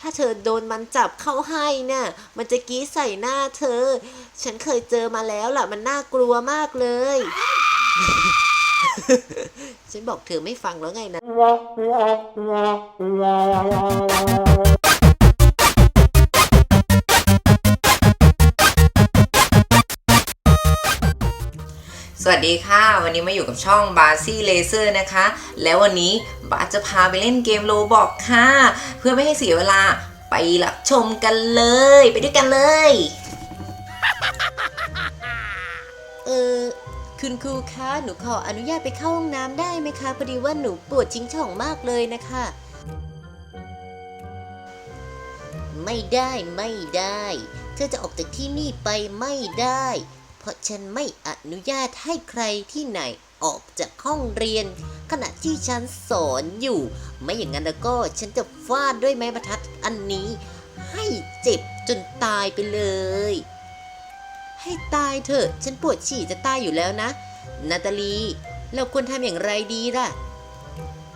ถ้าเธอโดนมันจับเข้าให้น่ะ มันจะกี้ใส่หน้าเธอ ฉันเคยเจอมาแล้วล่ะ มันน่ากลัวมากเลย ฉันบอกเธอไม่ฟังแล้วไงนะ สวัสดีค่ะ วันนี้มาอยู่กับช่องบาซี่เลเซอร์นะคะ แล้ววันนี้ บาจะพาไปเล่นเกมโลบอกค่ะ เพื่อไม่ให้เสียเวลาไปรับชมกันเลย ไปด้วยกันเลย เออคุณครูคะหนูขออนุญาตไปเข้าห้องน้ำได้ไหมคะพอดีว่าหนูปวดชิงช่องมากเลยนะคะ ไม่ได้ไม่ได้ เธอจะออกจากที่นี่ไปไม่ได้ เพราะฉันไม่อนุญาตให้ใครที่ไหนออกจากห้องเรียน ขณะที่ฉันสอนอยู่ ไม่อย่างนั้นแล้วก็ฉันจะฟาดด้วยไม้บรรทัดอันนี้ ให้เจ็บจนตายไปเลย ให้ตายเถอะ ฉันปวดฉี่จะตายอยู่แล้วนะ นาตาลี เราควรทำอย่างไรดีล่ะ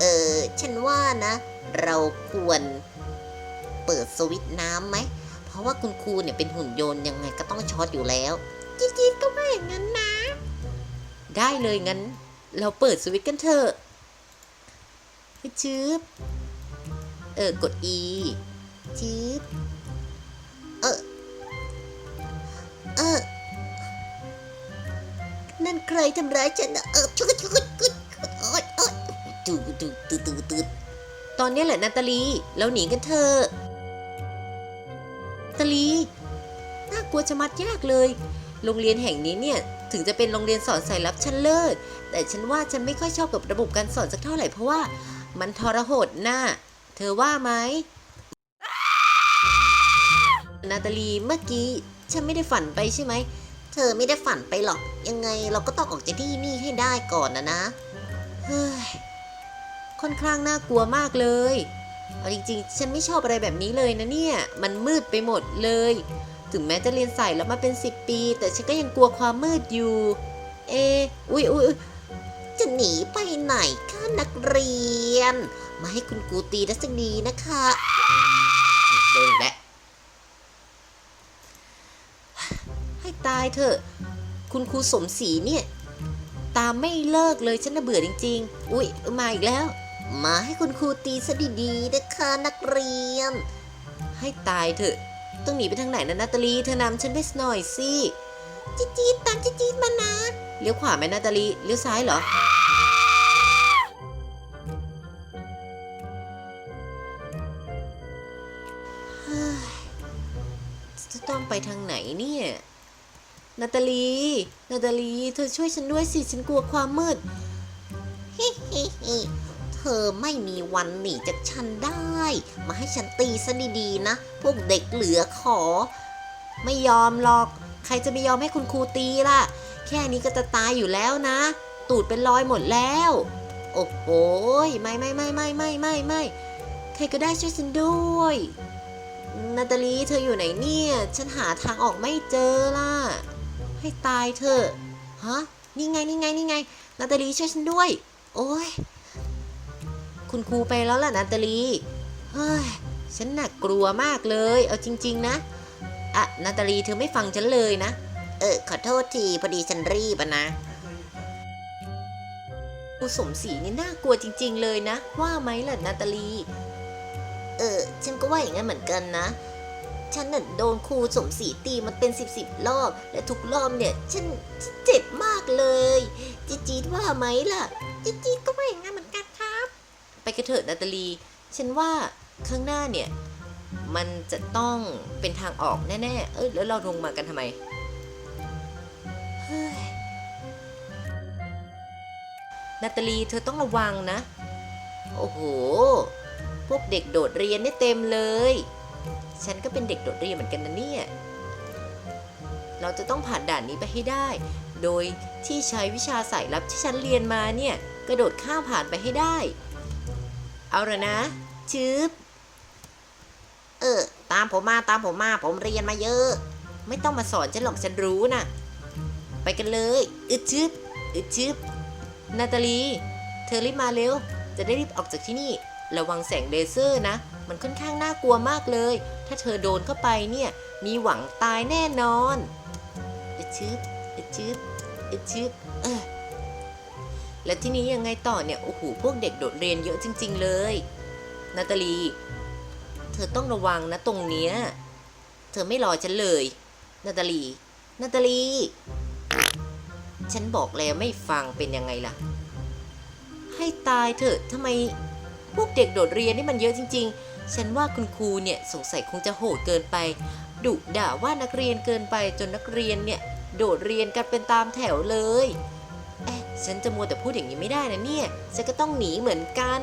เออ ฉันว่านะ เราควรเปิดสวิตช์น้ำไหม เพราะว่าคุณครูเนี่ยเป็นหุ่นยนต์ยังไงก็ต้องช็อตอยู่แล้ว จริงๆก็ไม่อย่างนั้นนะ ได้เลยงั้น เราเปิดสวิตช์กันเถอะชื้บเออ กด E ชืบเออ เออ นั่นใครทำร้ายฉันนะเออชุกชุกชุกโอ๊ยโอ๊ยตูตูตูตูตูตอนนี้แหละนาตาลี เราหนีกันเถอะนาตาลี น่ากลัวจะมัดยากเลย โรงเรียนแห่งนี้เนี่ย ถึงจะเป็นโรงเรียนสอนสายลับชั้นเลิศ แต่ฉันว่าฉันไม่ค่อยชอบกับระบบการสอนสักเท่าไหร่เพราะว่ามันทรหดน่ะเธอว่าไหมนาตาลีเมื่อกี้ฉันไม่ได้ฝันไปใช่ไหม เธอไม่ได้ฝันไปหรอก ยังไงเราก็ต้องออกจากที่นี่ให้ได้ก่อนนะนะ เฮ้ย ค่อนข้างน่ากลัวมากเลย เอาจริงๆ ฉันไม่ชอบอะไรแบบนี้เลยนะเนี่ย มันมืดไปหมดเลย ถึงแม้จะเรียนสายแล้วมาเป็น 10 ปี แต่ฉันก็ยังกลัวความมืดอยู่ เออุ๊ยอุ๊ยจะหนีไปไหนคะนักเรียน มาให้คุณครูตีได้สักดีนะคะโดนแล้วให้ตายเถอะ คุณครูสมศรีเนี่ย ตามไม่เลิกเลยฉันน่ะเบื่อจริง ๆ อุ๊ยมาอีกแล้ว มาให้คุณครูตีซะดีๆนะคะนักเรียน ให้ตายเถอะ ต้องหนีไปทางไหนนะนาตาลี เธอนำฉันไปหน่อยสิจีจีดตามจีจีดมานะ เลี้ยวขวาไหมนาตาลี เลี้ยวซ้ายเหรอเฮ้ยจะต้องไปทางไหนเนี่ย นาตาลี นาตาลี เธอช่วยฉันด้วยสิ ฉันกลัวความมืด ฮิฮิฮิ ธอไม่มีวันหนีจากฉันได้ มาให้ฉันตีซะดีๆนะ พวกเด็กเหลือขอ ไม่ยอมหรอก ใครจะไม่ยอมให้คุณครูตีล่ะ แค่นี้ก็จะตายอยู่แล้วนะ ตูดเป็นรอยหมดแล้ว โอ้โหยไม่ไม่ไม่ไม่ไม่ไม่ไม่ใครก็ได้ช่วยฉันด้วย นาตาลีเธออยู่ไหนเนี่ย ฉันหาทางออกไม่เจอล่ะ ให้ตายเถอะ ฮะ นี่ไงนี่ไงนี่ไง นาตาลีช่วยฉันด้วย โอ้ย คุณครูไปแล้วล่ะนาตาลีเฮ้ยฉันหนักกลัวมากเลย เอาจริง ๆ นะอะนาตาลีเธอไม่ฟังฉันเลยนะ เออขอโทษทีพอดีฉันรีบอะนะครูสมศรีนี่น่ากลัวจริง ๆ เลยนะ ว่าไหมล่ะนาตาลี เออฉันก็ว่าอย่างนั้นเหมือนกันนะ ฉันน่ะโดนครูสมศรีตีมันเป็นสิบสิบรอบ และทุกรอบเนี่ย ฉันเจ็บมากเลยจีจีว่าไหมล่ะจีจีก็ว่าอย่างนั้นเหมือน ไปกระเถิดนาตาลี ฉันว่าข้างหน้าเนี่ย มันจะต้องเป็นทางออกแน่ๆ เอ้ยแล้วเราลงมากันทำไมนาตาลีเธอต้องระวังนะ โอ้โห พวกเด็กโดดเรียนนี่เต็มเลย ฉันก็เป็นเด็กโดดเรียนเหมือนกันนะเนี่ย เราจะต้องผ่านด่านนี้ไปให้ได้ โดยที่ใช้วิชาสายลับที่ฉันเรียนมาเนี่ย กระโดดข้ามผ่านไปให้ได้ เอาเละนะ ชืบเออ ตามผมมาตามผมมา ผมเรียนมาเยอะ ไม่ต้องมาสอนฉันหรอกฉันรู้นะไปกันเลยอึดชืบอึดชืบนาตาลี เธอรีบมาเร็ว จะได้รีบออกจากที่นี่ ระวังแสงเลเซอร์นะ มันค่อนข้างน่ากลัวมากเลย ถ้าเธอโดนเข้าไปเนี่ย มีหวังตายแน่นอนอึดชึบอึดชึบอึดชึบเออ แล้วที่นี้ยังไงต่อเนี่ย โอ้โห พวกเด็กโดดเรียนเยอะจริง ๆ เลย นาตาลี เธอต้องระวังนะตรงเนี้ย เธอไม่รอฉันเลย นาตาลี นาตาลี ฉันบอกแล้วไม่ฟังเป็นยังไงล่ะ ให้ตายเถอะทำไมพวกเด็กโดดเรียนนี่มันเยอะจริง ๆ ฉันว่าคุณครูเนี่ยสงสัยคงจะโหดเกินไป ดุด่าว่านักเรียนเกินไปจนนักเรียนเนี่ยโดดเรียนกันเป็นตามแถวเลย ฉันจะมัวแต่พูดอย่างนี้ไม่ได้นะเนี่ย ฉันก็ต้องหนีเหมือนกัน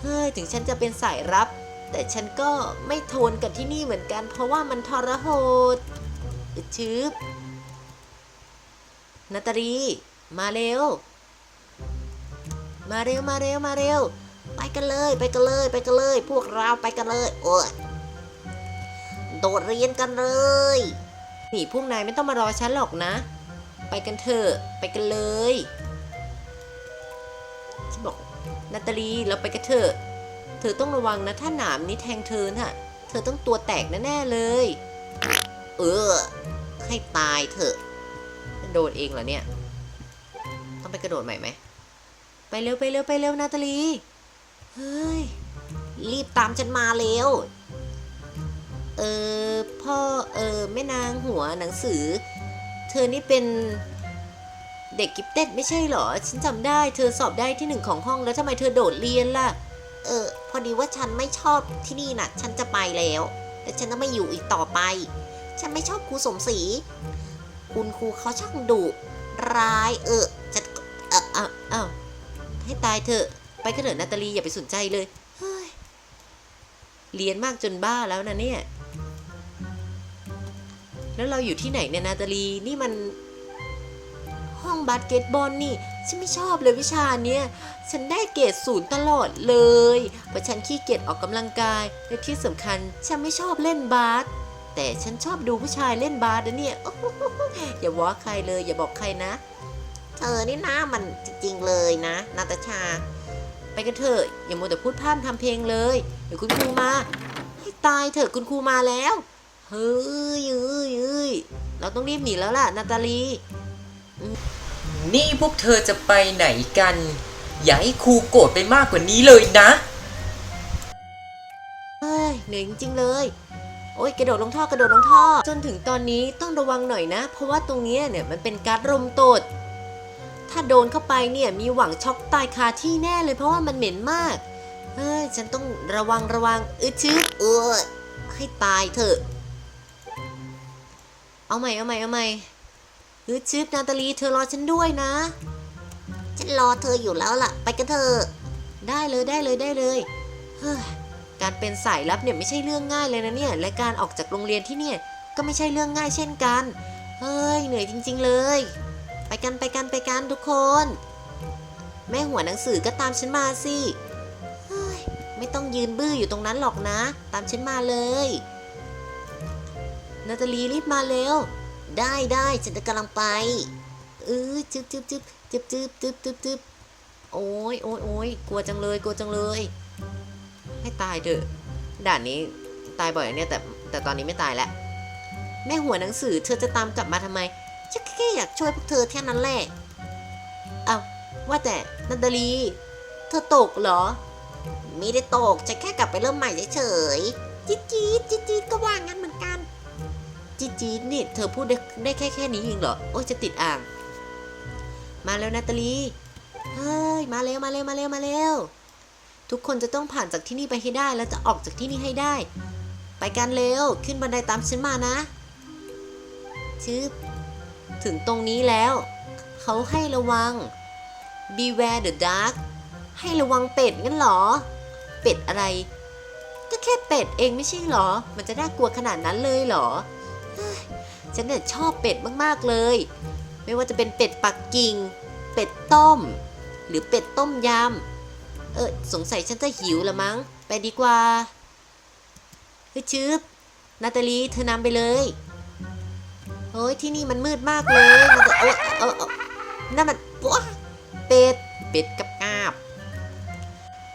เฮ้ย ถึงฉันจะเป็นสายรับ แต่ฉันก็ไม่ทนกับที่นี่เหมือนกัน เพราะว่ามันทรหดอึดชืบนาตาลีมาเร็ว มาเร็ว มาเร็ว มาเร็ว ไปกันเลย ไปกันเลย ไปกันเลย พวกเราไปกันเลย โอ้ยโดดเรียนกันเลยนี่พวกนายไม่ต้องมารอฉันหรอกนะ ไปกันเถอะ ไปกันเลย ฉันบอกนาตาลีเราไปกันเถอะเธอต้องระวังนะถ้าหนามนี้แทงเธอน่ะ เธอต้องตัวแตกแน่ๆเลย เออ ให้ตายเถอะโดดเองเหรอเนี่ย ต้องไปกระโดดใหม่ไหม ไปเร็วไปเร็วไปเร็วนาตาลี เฮ้ย รีบตามฉันมาเร็ว เออพ่อเออแม่นางหัวหนังสือ เธอนี่เป็น เด็กกิฟเต็ดไม่ใช่เหรอ ฉันจำได้เธอสอบได้ที่หนึ่งของห้องแล้วทำไมเธอโดดเรียนล่ะ เออ พอดีว่าฉันไม่ชอบที่นี่น่ะฉันจะไปแล้วแต่ฉันจะไม่อยู่อีกต่อไป ฉันไม่ชอบครูสมศรีคุณครูเขาช่างดุร้ายเออจะเออเอาเอาให้ตายเถอะ ไปกันเถอะนาตาลีอย่าไปสนใจเลยเฮ้ยเรียนมากจนบ้าแล้วนะเนี่ย แล้วเราอยู่ที่ไหนเนี่ยนาตาลีนี่มัน ห้องบาสเกตบอลนี่ ฉันไม่ชอบเลยวิชาเนี้ย ฉันได้เกรดศูนย์ตลอดเลย เพราะฉันขี้เกียจออกกำลังกาย และที่สำคัญฉันไม่ชอบเล่นบาส แต่ฉันชอบดูผู้ชายเล่นบาสนะเนี่ย อย่าว่าใครเลย อย่าบอกใครนะ เธอนี่นะมันจริงๆเลยนะ นาตาชา ไปกันเถอะอย่ามัวแต่พูดพร่ำทำเพลงเลย เดี๋ยวคุณครูมา ให้ตายเถอะคุณครูมาแล้ว เฮ้ยเอ้ยเอ้ยเราต้องรีบหนีแล้วล่ะ นาตาลี นี่พวกเธอจะไปไหนกัน อย่าให้ครูโกรธไปมากกว่านี้เลยนะเฮ้ยเหนื่อยจริงๆเลย โอ้ยกระโดดลงท่อกระโดดลงท่อ จนถึงตอนนี้ต้องระวังหน่อยนะ เพราะว่าตรงเนี้ยเนี่ยมันเป็นการดลมตด ถ้าโดนเข้าไปเนี่ยมีหวังช็อกตายคาที่แน่เลยเพราะว่ามันเหม็นมากเฮ้ยฉันต้องระวังระวังอึดชึบเออให้ตายเถอะ เอาใหม่เอาใหม่เอาใหม่ อึดชึบนาตาลีเธอรอฉันด้วยนะ ฉันรอเธออยู่แล้วล่ะ ไปกันเถอะได้เลยได้เลยได้เลยเฮ้ยการเป็นสายลับเนี่ยไม่ใช่เรื่องง่ายเลยนะเนี่ย และการออกจากโรงเรียนที่เนี่ยก็ไม่ใช่เรื่องง่ายเช่นกัน เฮ้ยเหนื่อยจริง ๆเลย ไปกันไปกันไปกันทุกคน แม่หัวหนังสือก็ตามฉันมาสิเฮ้ยไม่ต้องยืนบื้ออยู่ตรงนั้นหรอกนะ ตามฉันมาเลย นาตาลีรีบมาเร็ว ได้ได้ฉันจะกำลังไปเออจึ๊บจึ๊บจึ๊บจึ๊บจึ๊บจึ๊บจึ๊บจึ๊บโอ้ยโอ้ยโอ้ยกลัวจังเลยกลัวจังเลย ให้ตายเถอะด่านนี้ตายบ่อยเนี่ยแต่แต่ตอนนี้ไม่ตายแล้วแม่หัวหนังสือเธอจะตามกลับมาทำไมฉันแค่อยากช่วยพวกเธอแค่นั้นแหละเอาว่าแต่นันดาลีเธอตกเหรอไม่ได้ตกฉันแค่กลับไปเริ่มใหม่เฉยๆจี๊ดจี๊ดจี๊ดจี๊ดก็ว่างั้นเหมือนกัน จี๊ดจี๊ดนี่เธอพูดได้ได้แค่แค่นี้เองเหรอ โอ้ยจะติดอ่าง มาแล้วนาตาลี เฮ้ย มาเร็วมาเร็วมาเร็วมาเร็ว ทุกคนจะต้องผ่านจากที่นี่ไปให้ได้ แล้วจะออกจากที่นี่ให้ได้ ไปกันเร็ว ขึ้นบันไดตามฉันมานะชึบถึงตรงนี้แล้ว เขาให้ระวัง beware the dark ให้ระวังเป็ดงั้นเหรอ เป็ดอะไร ก็แค่เป็ดเองไม่ใช่เหรอ มันจะน่ากลัวขนาดนั้นเลยเหรอ ฉันเนี่ยชอบเป็ดมากๆเลย ไม่ว่าจะเป็นเป็ดปักกิ่ง เป็ดต้ม หรือเป็ดต้มยำ เออสงสัยฉันจะหิวละมั้ง ไปดีกว่าเฮ้ยชืบนาตาลีเธอนำไปเลยโอ้ยที่นี่มันมืดมากเลยนาตาเออเออเออนั่นมันว้าเป็ด เป็ดกับกาบ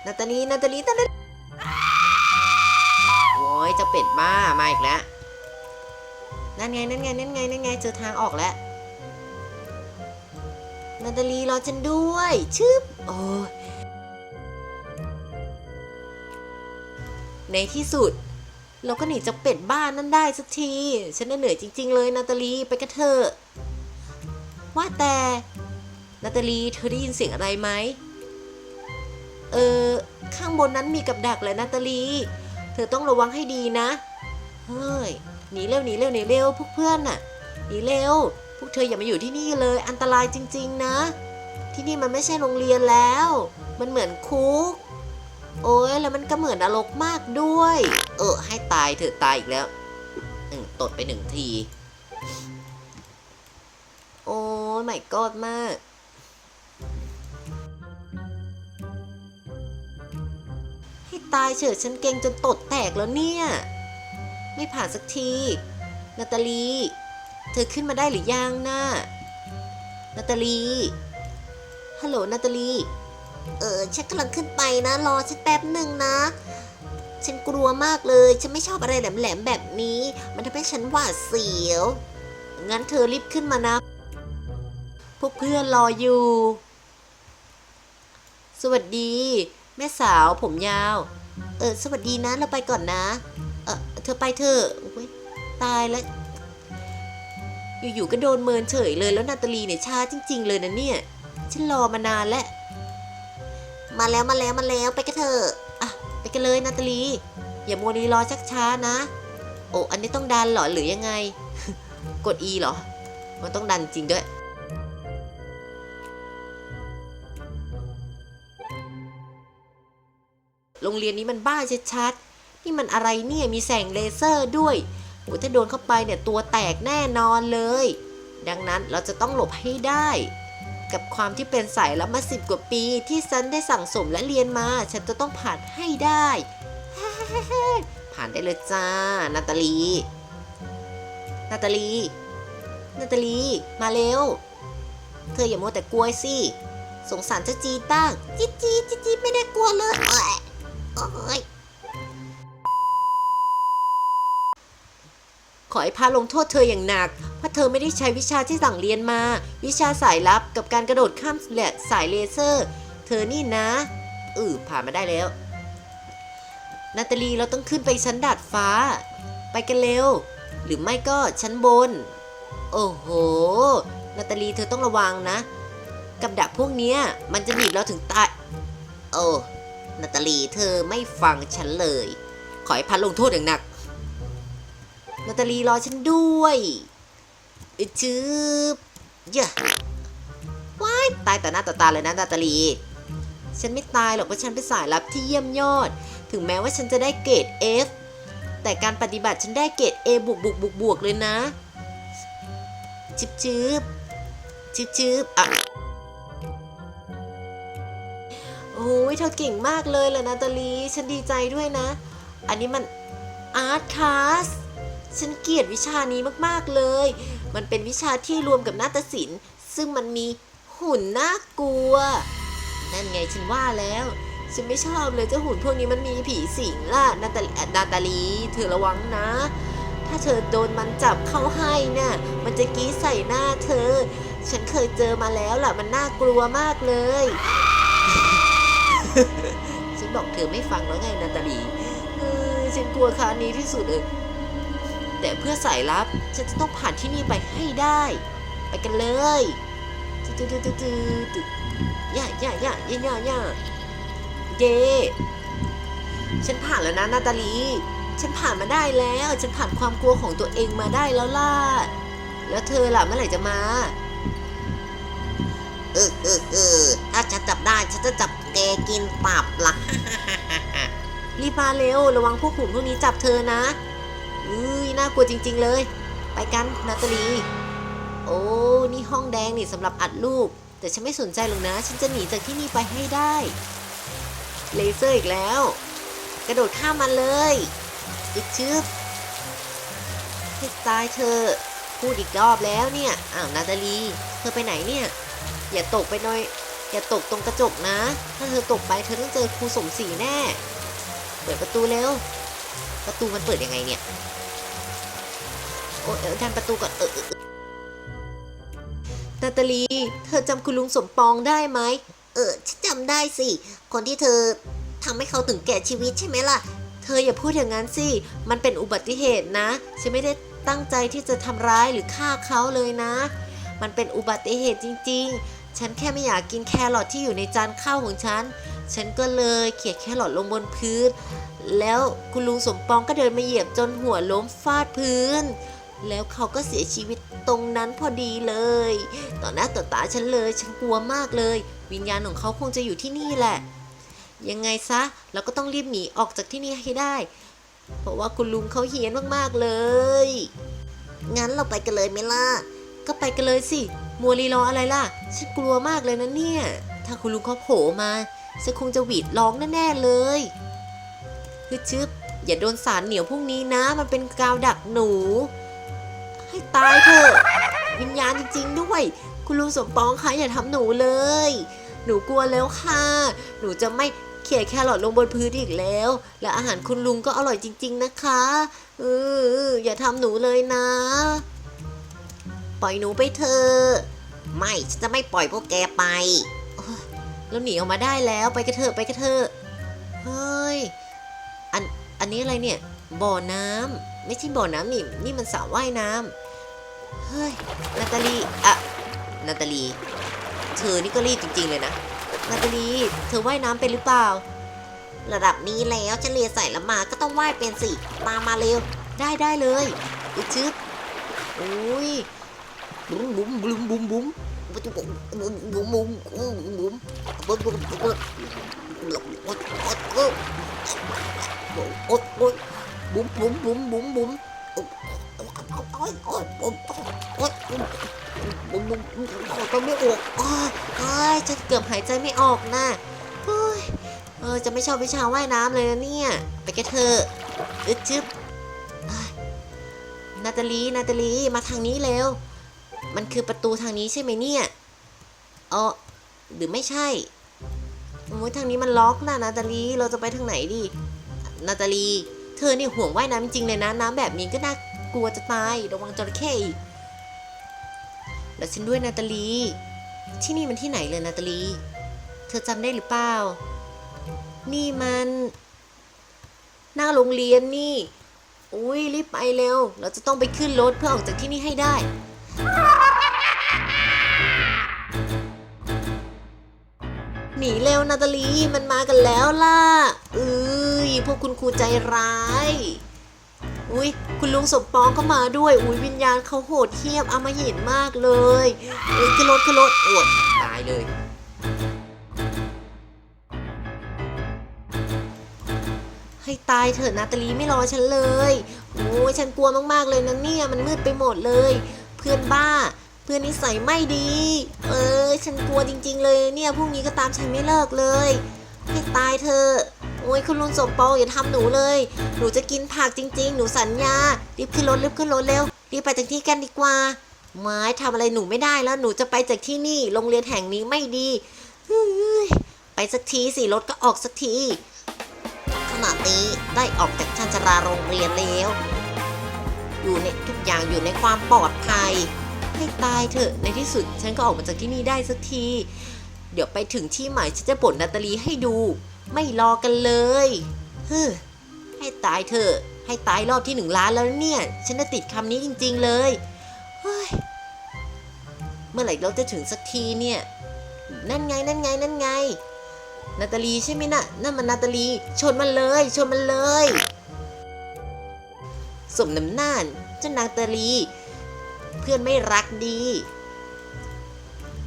นาตาลีนาตาลีนาตาลีเจะเป็ดบ้ามาอีกแล้ว นั่นไงนั่นไงนั่นไงนั่นไงเจอทางออกแล้วนาตาลีรอฉันด้วยชึบโอ้ยในที่สุด เราก็หนีจากเป็ดบ้านนั่นได้สักที ฉันเหนื่อยจริง ๆ เลยนาตาลีไปกันเถอะว่าแต่นาตาลีเธอได้ยินเสียงอะไรไหมเออข้างบนนั้นมีกับดักแหละนาตาลี เธอต้องระวังให้ดีนะ เฮ้ย หนีเร็วหนีเร็วหนีเร็วพวกเพื่อนน่ะหนีเร็ว พวกเธออย่ามาอยู่ที่นี่เลย อันตรายจริง ๆ นะ ที่นี่มันไม่ใช่โรงเรียนแล้ว มันเหมือนคุก โอ้ยแล้วมันก็เหมือนนรกมากด้วย เออ ให้ตายเถอะตายอีกแล้วตดไปหนึ่งที โอ้ยไม่กอดมากให้ตายเฉยฉันเก่งจนตดแตกแล้วเนี่ย ไม่ผ่านสักที นาตาลี เธอขึ้นมาได้หรือยังนะนาตาลี ฮัลโหลนาตาลี เออฉันกำลังขึ้นไปนะ รอฉันแป๊บหนึ่งนะ ฉันกลัวมากเลย ฉันไม่ชอบอะไรแหลมๆแบบนี้ มันทำให้ฉันหวาดเสียว งั้นเธอรีบขึ้นมานะ พวกเพื่อนรออยู่ สวัสดี แม่สาวผมยาว เออ สวัสดีนะ เราไปก่อนนะ เธอไปเถอะอุ๊ยตายแล้ว อยู่ๆก็โดนเมินเฉยเลยแล้วนาตาลีเนี่ยช้าจริง ๆ เลยนะเนี่ย ฉันรอมานานแล้ว มาแล้วมาแล้วมาแล้วไปกันเถอะอะไปกันเลยนาตาลี อย่ามัวรีรอชักช้านะ โอ้อันนี้ต้องดันเหรอหรือยังไง กด E เหรอ มันต้องดันจริงด้วยโรงเรียนนี้มันบ้าชัด นี่มันอะไรเนี่ยมีแสงเลเซอร์ด้วยโอ้ถ้าโดนเข้าไปเนี่ยตัวแตกแน่นอนเลย ดังนั้นเราจะต้องหลบให้ได้ กับความที่เป็นสายแลับมาสิบกว่าปีที่ฉันได้สั่งสมและเรียนมา ฉันจะต้องผ่านให้ได้ ผ่านได้เลยจ้า นาตาลี นาตาลี นาตาลี มาเร็ว เธออย่ามัวแต่กลัวสิ สงสารเจ้าจีตั้งจีจีจีจีไม่ได้กลัวเลยโอ้ย อให้พาลงโทษเธออย่างหนัก เพราะเธอไม่ได้ใช้วิชาที่สั่งเรียนมา วิชาสายลับกับการกระโดดข้ามแลสายเลเซอร์ เธอนี่นะ อือผ่านมาได้แล้ว นาตาลีเราต้องขึ้นไปชั้นดาดฟ้า ไปกันเร็ว หรือไม่ก็ชั้นบน โอ้โห นาตาลีเธอต้องระวังนะ กับดักพวกเนี้ยมันจะหนีบเราถึงตาย โอ้ นาตาลีเธอไม่ฟังฉันเลย ขอให้พันลงโทษอย่างหนัก นาตาลีรอฉันด้วยอึชืบเยอะว้ายตายต่อหน้าต่อตาเลยนะนาตาลี ฉันไม่ตายหรอกเพราะฉันเป็นสายลับที่เยี่ยมยอด ถึงแม้ว่าฉันจะได้เกรด F แต่การปฏิบัติฉันได้เกรด A บวกบวกบวกบวกเลยนะจิบจิบจิบจิบอะโอ้ยเธอเก่งมากเลยแหละนาตาลี ฉันดีใจด้วยนะ อันนี้มันอาร์ตคลาส ฉันเกลียดวิชานี้มากๆเลย มันเป็นวิชาที่รวมกับนาฏศิลป์ ซึ่งมันมีหุ่นน่ากลัว นั่นไงฉันว่าแล้ว ฉันไม่ชอบเลยเจ้าหุ่นพวกนี้มันมีผีสิงล่ะนาตาลีนาตาลี เธอระวังนะ ถ้าเธอโดนมันจับเข้าให้น่ะ มันจะกี้ใส่หน้าเธอ ฉันเคยเจอมาแล้วล่ะ มันน่ากลัวมากเลย ฉันบอกเธอไม่ฟังแล้วไงนาตาลี เออฉันกลัวคานี้ที่สุดเลย แต่เพื่อสายลับฉันจะต้องผ่านที่นี่ไปให้ได้ ไปกันเลยตึ๊ดตึ๊ดตึ๊ดตึ๊ดย่าย่าย่าย่าย่าย่าเย่ฉันผ่านแล้วนะนาตาลี ฉันผ่านมาได้แล้ว ฉันผ่านความกลัวของตัวเองมาได้แล้วล่ะ แล้วเธอล่ะเมื่อไหร่จะมา เออเออเออถ้าฉันจับได้ฉันจะจับแกกินตับล่ะรีบมาเร็ว ระวังพวกหุ่นพวกนี้จับเธอนะ อุ้ยน่ากลัวจริง ๆ เลย ไปกันนาตาลีโอ้นี่ห้องแดงนี่สำหรับอัดรูป แต่ฉันไม่สนใจหรอกนะ ฉันจะหนีจากที่นี่ไปให้ได้ เลเซอร์อีกแล้ว กระโดดข้ามมันเลยอีกบจึ๊บให้ตายเธอ พูดอีกรอบแล้วเนี่ย อ้าวนาตาลี เธอไปไหนเนี่ย อย่าตกไปหน่อย อย่าตกตรงกระจกนะ ถ้าเธอตกไปเธอต้องเจอครูสมศรีแน่ เปิดประตูเร็ว ประตูมันเปิดยังไงเนี่ย โอ้เออดันประตูก่อนเออนาตาลี เธอจำคุณลุงสมปองได้ไหม เออฉันจำได้สิ คนที่เธอทำให้เขาถึงแก่ชีวิตใช่ไหมล่ะ เธออย่าพูดอย่างนั้นสิ มันเป็นอุบัติเหตุนะ ฉันไม่ได้ตั้งใจที่จะทำร้ายหรือฆ่าเขาเลยนะ มันเป็นอุบัติเหตุจริง ๆ ฉันแค่ไม่อยากกินแครอทที่อยู่ในจานข้าวของฉัน ฉันก็เลยเขี่ยแครอทลงบนพื้น แล้วคุณลุงสมปองก็เดินมาเหยียบจนหัวล้มฟาดพื้น แล้วเขาก็เสียชีวิตตรงนั้นพอดีเลย ต่อหน้าต่อตาฉันเลย ฉันกลัวมากเลย วิญญาณของเขาคงจะอยู่ที่นี่แหละ ยังไงซะเราก็ต้องรีบหนีออกจากที่นี่ให้ได้ เพราะว่าคุณลุงเขาเฮี้ยนมากๆเลย งั้นเราไปกันเลยไหมล่ะ ก็ไปกันเลยสิมัวรีรออะไรล่ะ ฉันกลัวมากเลยนะเนี่ย ถ้าคุณลุงเขาโผล่มาฉันคงจะหวีดร้องแน่ๆเลยฮึชึบอย่าโดนสารเหนียวพรุ่งนี้นะ มันเป็นกาวดักหนู ตายเถอะวิญญาณจริง ๆ ด้วย คุณลุงสมปองคะอย่าทำหนูเลย หนูกลัวแล้วค่ะ หนูจะไม่เขี่ยแครอทลงบนพื้นอีกแล้ว และอาหารคุณลุงก็อร่อยจริง ๆ นะคะเอออย่าทำหนูเลยนะ ปล่อยหนูไปเถอะไม่ฉันจะไม่ปล่อยพวกแกไปแล้วหนีออกมาได้แล้วไปกระเถอะไปกระเถอะเฮ้ยอันอันนี้อะไรเนี่ยบ่อน้ำไม่ใช่บ่อน้ำนี่นี่มันสระว่ายน้ำ เฮ้ย นาตาลีอะนาตาลี เธอนี่ก็รีบจริง ๆ เลยนะ นาตาลี เธอว่ายน้ำเป็นหรือเปล่า ระดับนี้แล้วฉันเรียใส่ละมาก็ต้องว่ายเป็นสิ มามาเร็ว ได้ได้เลยอุชึบโอ้ยบุ้มบุ้มบุ้มบุ้มบุ้มบุ้มบุ้มบุ้มบุ้มบุ้มบุ้มบุ้มบุ้มบุ้มบุ้มบุ้มบุ้มบุ้มบุ้ม ออกอ้ายอ้ายฉันเกือบหายใจไม่ออกนะเฮ้ยเออจะไม่ชอบวิชาว่ายน้ำเลยนะเนี่ย ไปกันเถอะอึดจึ๊บนาตาลีนาตาลีมาทางนี้เร็ว มันคือประตูทางนี้ใช่ไหมเนี่ยเออหรือไม่ใช่โอ้ยทางนี้มันล็อกนะนาตาลีเราจะไปทางไหนดี นาตาลี เธอเนี่ห่วงว่ายน้ำจริงเลยนะ น้ำแบบนี้ก็น่า กลัวจะตาย ระวังจระเข้อีก แล้วฉันด้วยนาตาลี ที่นี่มันที่ไหนเลยนาตาลี เธอจำได้หรือเปล่า นี่มัน หน้าโรงเรียนนี่ อุ้ยรีบไปเร็ว เราจะต้องไปขึ้นรถเพื่อออกจากที่นี่ให้ได้หนีเร็วนาตาลีมันมากันแล้วล่ะเอ้ยพวกคุณครูใจร้าย อุ้ยคุณลุงสมปองก็มาด้วย อุ้ยวิญญาณเขาโหดเหี้ยมอมหินมากเลยเอ้ยขึ้นรถขึ้นรถโอดตายเลยให้ตายเถอะนาตาลีไม่รอฉันเลย โอ้ยฉันกลัวมากๆเลยนะเนี่ยมันมืดไปหมดเลย เพื่อนบ้า เพื่อนนิสัยไม่ดี เออฉันกลัวจริง ๆ เลยเนี่ยพรุ่งนี้ก็ตามฉันไม่เลิกเลย ให้ตายเถอะ โอ้ยคุณลุงสมปองอย่าทำหนูเลย หนูจะกินผักจริง ๆ หนูสัญญา รีบขึ้นรถรีบขึ้นรถเร็ว รีบไปจากที่กันดีกว่า ไม้ทำอะไรหนูไม่ได้แล้ว หนูจะไปจากที่นี่ โรงเรียนแห่งนี้ไม่ดี ไปสักทีสิรถก็ออกสักที ขณะนี้ได้ออกจากชันชราโรงเรียนแล้ว อยู่ในทุกอย่างอยู่ในความปลอดภัย ให้ตายเถอะ ในที่สุดฉันก็ออกมาจากที่นี่ได้สักที เดี๋ยวไปถึงที่หมายฉันจะบ่นนาตาลีให้ดู ไม่รอกันเลยฮึให้ตายเถอะ ให้ตายรอบที่หนึ่งล้านแล้วเนี่ย ฉันจะติดคำนี้จริง ๆ เลยเฮ้ยเมื่อไหร่เราจะถึงสักทีเนี่ย นั่นไง นั่นไง นั่นไง นาตาลีใช่ไหมนะ่ะ นั่นมันนาตาลี ชนมันเลย ชนมันเลย สมน้ำหน้าเจ้านาตาลี เพื่อนไม่รักดี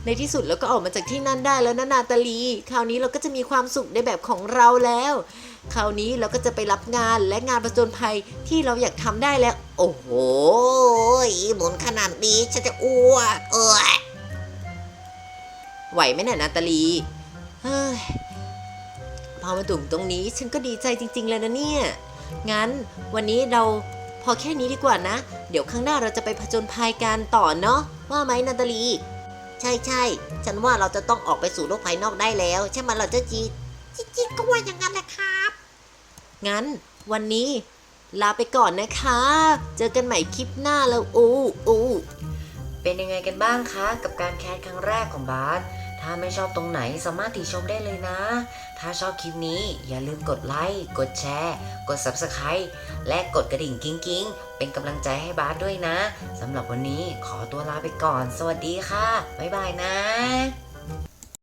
ในที่สุดเราก็ออกมาจากที่นั่นได้แล้วนะนาตาลี คราวนี้เราก็จะมีความสุขในแบบของเราแล้ว คราวนี้เราก็จะไปรับงานและงานประจนภัยที่เราอยากทำได้แล้ว โอ้โหหมุนขนาดนี้ฉันจะอ้วกเอ้ยไหวไหมเนี่ยนาตาลี เฮ้ยพอมาถึงตรงนี้ฉันก็ดีใจจริง ๆ เลยนะเนี่ย งั้นวันนี้เราพอแค่นี้ดีกว่านะ เดี๋ยวข้างหน้าเราจะไปผจญภัยกันต่อเนาะว่าไหมนาตาลี ใช่ใช่ฉันว่าเราจะต้องออกไปสู่โลกภายนอกได้แล้ว ใช่ไหมเราจะจีจริงๆก็ว่าอย่างนั้นแหละครับ งั้นวันนี้ลาไปก่อนนะคะ เจอกันใหม่คลิปหน้าแล้ว อู้อู้เป็นยังไงกันบ้างคะ กับการแคสครั้งแรกของบาส ถ้าไม่ชอบตรงไหนสามารถติชมได้เลยนะ ถ้าชอบคลิปนี้อย่าลืมกดไลค์ กดแชร์ กด Subscribe และกดกระดิ่งกิ้งกิ้งเป็นกำลังใจให้บาสด้วยนะสำหรับวันนี้ขอตัวลาไปก่อน สวัสดีค่ะ บ๊ายบายนะ